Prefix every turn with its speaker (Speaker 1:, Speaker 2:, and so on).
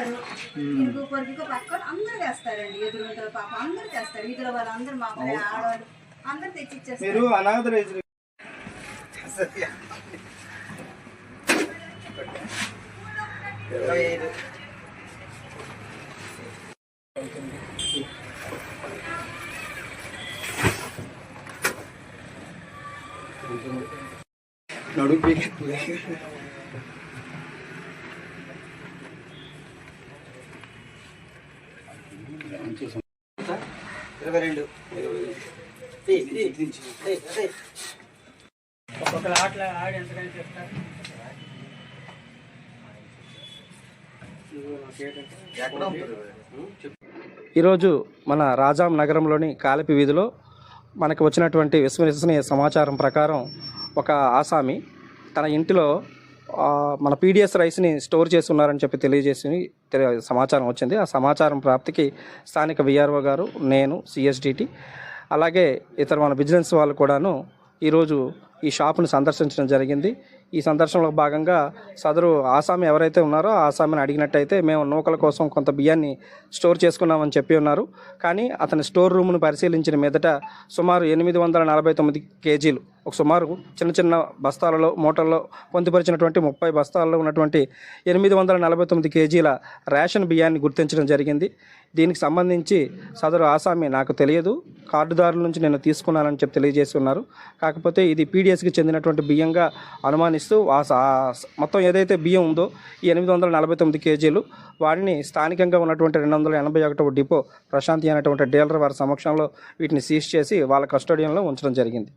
Speaker 1: ఇంకో పొరుగుకో పక్కన అందరూ చేస్తారండి ఎదురు పాప అందరూ చేస్తారు వీధిలో వాళ్ళు అందరూ మా అబ్బాయి ఆడవాళ్ళు అందరూ తెచ్చి ఇచ్చేస్తారు
Speaker 2: మీరు అనాథరైజ్ ఇరవై ఐదు నడుపు ఇరవై రెండు
Speaker 3: ఒక్కొక్కరు ఆటలు ఆడి ఎంతకని చెప్తారు
Speaker 4: ఈరోజు మన రాజాం నగరంలోని కాలిపి వీధిలో మనకు వచ్చినటువంటి విశ్వసనీయ సమాచారం ప్రకారం ఒక ఆసామి తన ఇంటిలో మన పీడిఎస్ రైస్ని స్టోర్ చేసి ఉన్నారని చెప్పి తెలియజేసి సమాచారం వచ్చింది. ఆ సమాచారం ప్రాప్తికి స్థానిక విఆర్ఓ గారు నేను సిఎస్డిటి అలాగే ఇతర మన బిజినెస్ వాళ్ళు కూడాను ఈరోజు ఈ షాపును సందర్శించడం జరిగింది. ఈ సందర్శనలో భాగంగా సదరు ఆసామి ఎవరైతే ఉన్నారో ఆసామిని అడిగినట్టయితే మేము నూకల కోసం కొంత బియ్యాన్ని స్టోర్ చేసుకున్నామని చెప్పి ఉన్నారు. కానీ అతని స్టోర్ రూమ్ను పరిశీలించిన మీదట సుమారు ఎనిమిది వందల నలభై తొమ్మిది కేజీలు ఒక సుమారు చిన్న చిన్న బస్తాలలో మూటల్లో పొందుపరిచినటువంటి ముప్పై బస్తాలలో ఉన్నటువంటి ఎనిమిది వందల నలభై తొమ్మిది కేజీల రేషన్ బియ్యాన్ని గుర్తించడం జరిగింది. దీనికి సంబంధించి సదరు ఆసామి నాకు తెలియదు. కార్డుదారుల నుంచి నేను తీసుకున్నానని చెప్పి తెలియజేసి ఉన్నారు. కాకపోతే ఇది పీడిఎస్కి చెందినటువంటి బియ్యంగా అనుమానిస్తూ ఆ ఆ మొత్తం ఏదైతే బియ్యం ఉందో ఈ ఎనిమిది వందల నలభై తొమ్మిది కేజీలు వాటిని స్థానికంగా ఉన్నటువంటి రెండు వందల ఎనభై ఒకటవ డిపో ప్రశాంతి అనేటువంటి డీలర్ వారి సమక్షంలో వీటిని సీజ్ చేసి వాళ్ళ కస్టోడియంలో ఉంచడం జరిగింది.